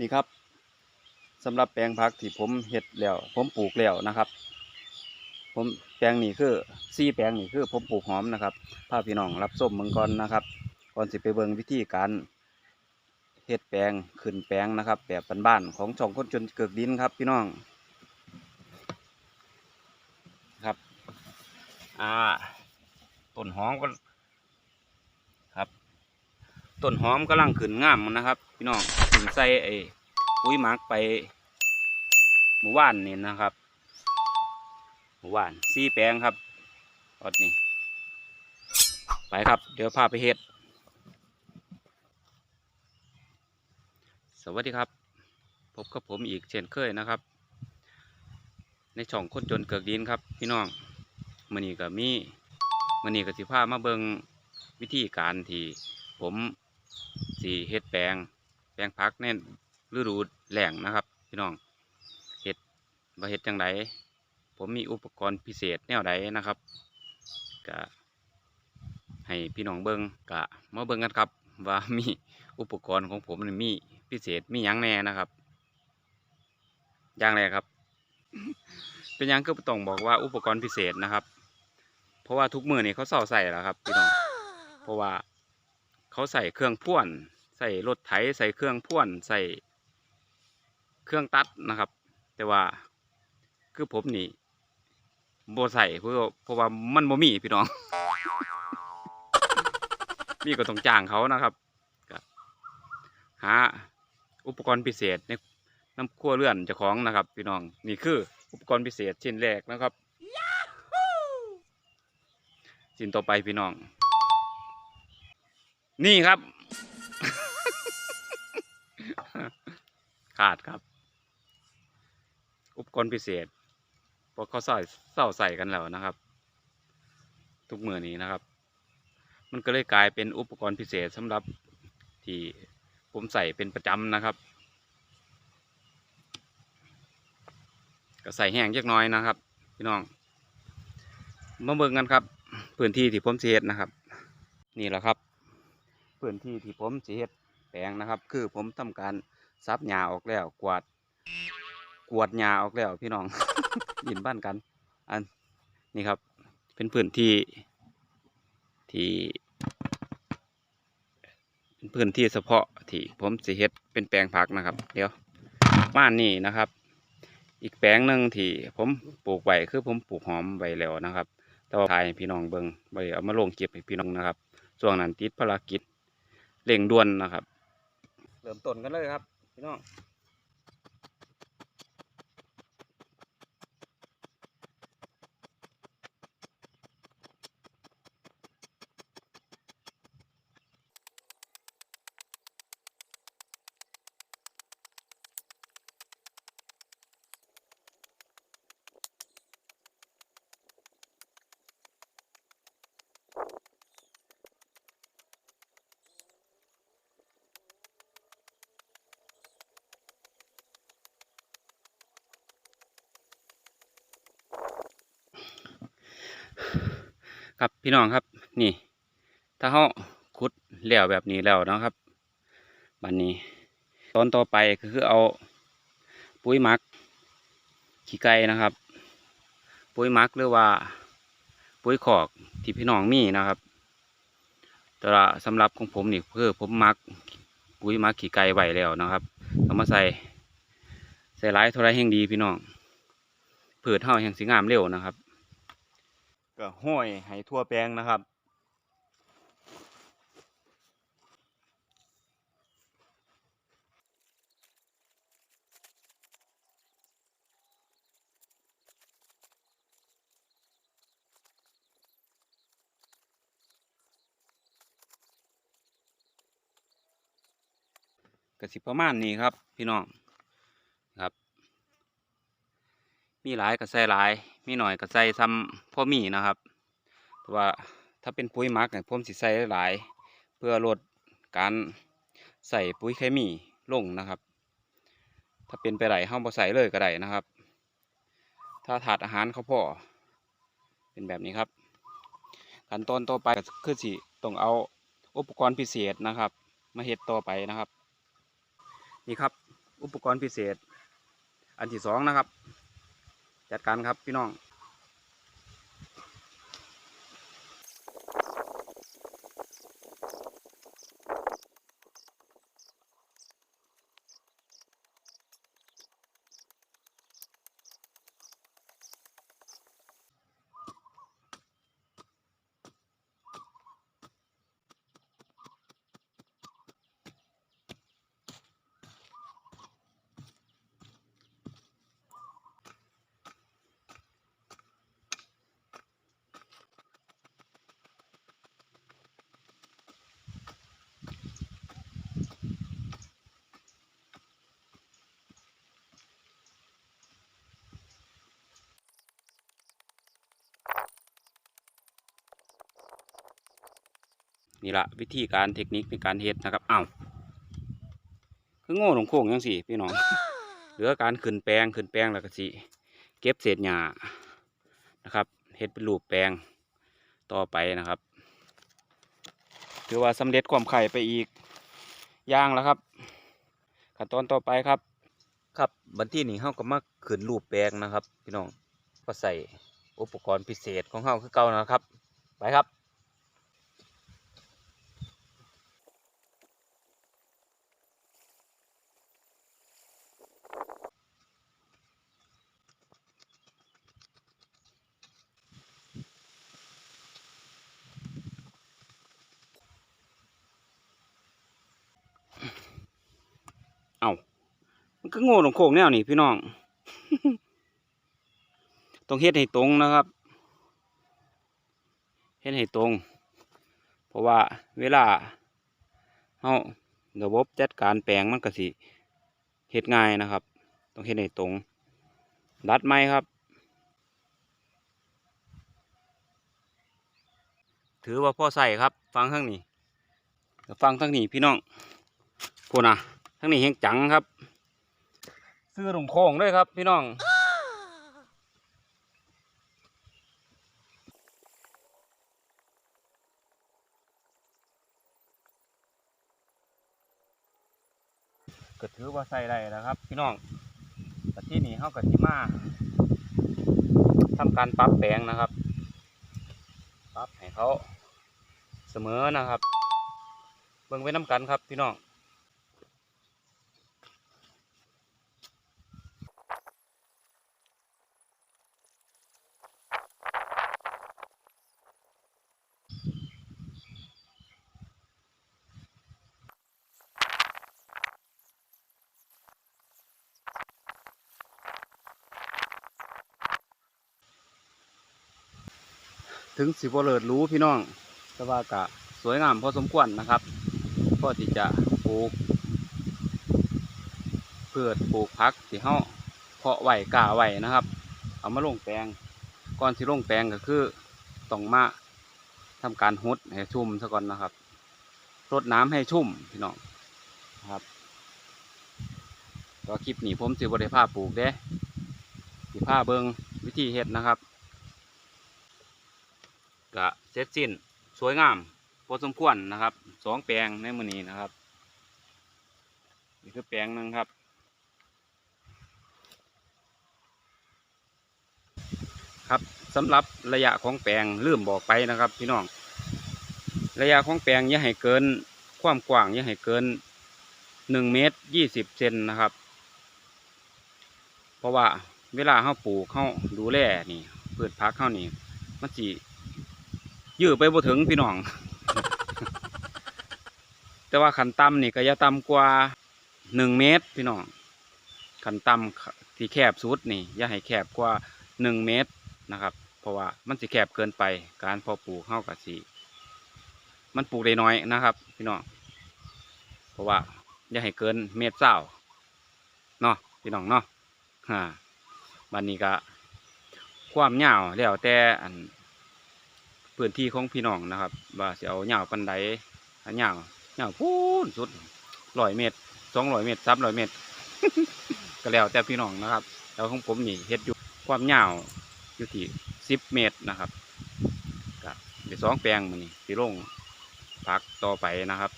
นี่ครับสำหรับแปลงผักที่ผมเฮ็ดแล้ว ผมปลูกแล้วนะครับ ผมแปลงนี่คือซี่แปลงนี่คือผมปลูกหอมนะครับพาพี่น้องรับส้มมืองก่อนะครับ ก่อนสิไปเบิ่งวิธีการเฮ็ดแปลงขึ้นแปลงนะครับ แบบบ้านๆของช่องคนจนเกิดดินครับพี่น้องครับ อ่าต้นหอมก็ครับต้นหอมกำลังขึ้นงามนะครับ พี่น้อง งใส่ไอ้ปุ๋ยหมักไปหมู่บ้านนี่นะครับ หมู่บ้านซีแปลงครับอนนี้ไปครับ เดี๋ยวพาไปเฮ็ด สวัสดีครับ พบกับผมอีกเช่นเคยนะครับ ในช่องคนจนเกิดดินครับ พี่น้องมื่อนี้ก็มีมื่อนี้ก็สิพามาเบิงวิธีการที่ผมสีเฮ็ดแปลง ปลงพักในฤดูแหล้งนะครับ พี่น้องเฮ็ดว่าเฮ็ดจังไดผมมีอุปกรณ์พิเศษแนวใดนะครับก็ให้พี่น้องเบิ้งก็มาเบิ้งกันครับ ว่ามีอุปกรณ์ของผมมีพิเศษมียังแน่นะครับอย่างแรครับ เป็นยังก็ต้องบอกว่าอุปกรณ์พิเศษนะครับ เพราะว่าทุกมือนี่เขาเศร้าใส่แล้วครับพี่น้องเพราะว่าเขาใส่เครื่องพ่วน ใส่รถไถใส่เครื่องพ่วนใส่เครื่องตัดนะครับ แต่ว่าคือผมนี่โบใส่เพื่อเพราะว่ามันโมมีพี่น้องมีก็ต้องจ้างเขานะครับหาอุปกรณ์พิเศษในน้ำครัวเรือนเจ้าของนะครับ พี่น้องนี่คืออุปกรณ์พิเศษชิ้นแรกนะครับชิ้นต่อไปพี่น้อง นี่ครับ ขาดครับ อุปกรณ์พิเศษพราะเขาใส่เศร้าใส่กันแล้วนะครับ ทุกมือนี้นะครับ มันก็เลยกลายเป็นอุปกรณ์พิเศษสำหรับที่ผมใส่เป็นประจำนะครับ ก็ใส่แห้งเล็กน้อยนะครับ พี่น้องมาเบิ่งกันครับ พื้นที่ที่ผมเสิเฮ็ดนะครับ นี่แหละครับ พื้นที่ที่ผมเสิเฮ็ดแปลงนะครับ คือผมทำการ ซับหญ้าออกแล้ว กวาด กวาดหญ้าออกแล้วพี่น้อง ยินบ้านกัน อันนี่ครับ เป็นพื้นที่ที่เป็นพื้นที่เฉพาะที่ผมสิเฮ็ดเป็นแปลงผักนะครับ เดี๋ยวบ้านนี่นะครับ อีกแปลงหนึ่งที่ผมปลูกไว้คือผมปลูกหอมไว้แล้วนะครับแต่ว่าถ่ายพี่น้องเบิงไปเอามาลงเก็บให้พี่น้องนะครับช่วงนั้นติดภารกิจเร่งด่วนนะครับ เริ่มต้นกันเลยครับ พี่น้อง ครับพี่น้องครับนี่ ถ้าเขาขุดเหลี่ยวแบบนี้แล้วนะครับบันนี้ ตอนต่อไปก็คือเอาปุ๋ยหมักขี้ไก่นะครับ ปุ๋ยหมักหรือว่า ปุ๋ยขอกที่พี่น้องมีนะครับแต่ว่าสำหรับของผมนี่คือผมหมักปุ๋ยหมักขี้ไก่ไว้แล้วนะครับเอามาใส่ใส่หลายเท่าไรแห่งดีพี่น้องพืชเท่าแห่งสีงามเร็วนะครับ ก็ห้อยให้ทั่วแปลงนะครับก็สิประมาณนี้ครับ พี่น้องครับ มีหลายก็ใส่หลาย มีหน่อยก็ใส่ซ้ำพ่อมีนะครับแต่ว่าถ้าเป็นปุ๋ยมักเนี่ยผมสิใส่หลาย เพื่อลดการใส่ปุ๋ยเคมีลงนะครับ ถ้าเป็นไปได้ห้ามบ่ใส่เลยก็ได้นะครับ ถ้าถาดอาหารเขาพอเป็นแบบนี้ครับขั้นตอนต่อไปก็คือสิต้องเอาอุปกรณ์พิเศษนะครับ มาเฮ็ดต่อไปนะครับ นี่ครับ อุปกรณ์พิเศษ อันที่สองนะครับ จัดการครับพี่น้อง นี่ละวิธีการเทคนิคในการเฮ็ดนะครับอ้าวคือโง่หลงโค้งยังสิพี่น้องเหลือการขึ้นแปลงขึ้นแปลงแล้วก็สิเก็บเศษหญ้านะครับเฮ็ดเป็นรูปแปลงต่อไปนะครับถือว่าสำเร็จความไข่ไปอีกย่างแล้วครับ ขั้นตอนต่อไปครับ ครับบันที่นี้เฮาก็มาขึ้นรูปแปลงนะครับ พี่น้องก็ใส่อุปกรณ์พิเศษของเฮาคือเก่านะครับ ไปครับ มันก็โง่ตรงโค้งแนวนี่พี่น้อง ต้องเฮ็ดให้ตรงนะครับ เฮ็ดให้ตรง เพราะว่าเวลาเฮาระบบจัดการแปลงมันก็สิเฮ็ดง่ายนะครับ ต้องเฮ็ดให้ตรงดัดไม้ครับ ถือว่าพ่อใส่ครับ ฟังทั้งนี้ฟังทั้งนี้พี่น้องพูนะทั้งนี้เฮงจังครับ ซื้อหลงโค้งด้วยครับ พี่น้องก็ถือว่าใส่ได้แล้วครับ พี่น้องแต่ที่นี่เขากับที่มาทำการปรับแปลงนะครับ ปรับให้เขาเสมอนะครับ เบิ่งไว้น้ำกันครับพี่น้อง ถึงสิบเลิศรู้พี่น้อง แต่ว่ากะสวยงามพอสมควรนะครับพอที่จะปลูกเพื่อปลูกพักที่เฮาเพาะไหวกาไหวนะครับ เอามาลงแปลงก่อนที่ลงแปลงก็คือต้องมาทำการฮดให้ชุ่มซะก่อนนะครับรดน้ำให้ชุ่มพี่น้องนะครับก็คลิปนี้ผมสิบริภาปลูกเด้สิผ้าเบิงวิธีเฮ็ดนะครับ ร็จสิ้น สวยงามพอสมควรนะครับสองแปลงในมือนี้นะครับนี่คือแปลงหนึ่งครับ ครับสำหรับระยะของแปลงลืมบอกไปนะครับ พี่น้อง ระยะของแปลงอย่าให้เกิน ความกว้างอย่าให้เกินหนึ่งเมตรยี่สิบเซนนะครับ เพราะว่าเวลาเข้าปลูกเข้าดูแลนี่พืชพักเข้านี่มันสิ ยื้อไปบ่ถึงพี่น้อง แต่ว่าขันต่ำนี่ก็อย่าต่ำกว่าหนึ่งเมตรพี่น้องขันต่ำที่แคบสุดนี่อย่าให้แคบกว่าหนึ่งเมตรนะครับ เพราะว่ามันสิแคบเกินไปการพอปลูกเข้ากับสีมันปลูกได้น้อยนะครับ พี่น้องเพราะว่าอย่าให้เกินเมตรเศร้าเนาะพี่น้องเนาะฮะบันนี้ก็ความยาวแล้วแต่อัน พื้นที่ของพี่น้องนะครับว่าจะเอาเหยาวปันไดเหยาวเหยาวพูนสุดร้อยเมตรสองร้อยเมตรสามร้อยเมตร ก็แล้วแต่พี่น้องนะครับแล้วของผมนี่เฮ็ดอยู่ความยาวอยู่ที่สิบเมตรนะครับก็เดี๋ยวสองแปลงมันนี่สิลงพักต่อไปนะครับ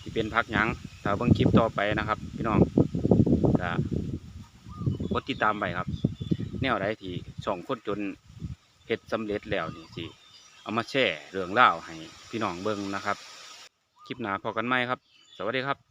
ที่เป็นพักหยังถ้าเบิ่งคลิปต่อไปนะครับ พี่น้องก็กดติดตามไปครับ แนวใดที่ช่องคนจน เฮ็ดสำเร็จแล้วนี่สิเอามาแช่เรื่องเล่าให้พี่น้องเบิ่งนะครับ คลิปหน้าพอกันไหมครับ สวัสดีครับ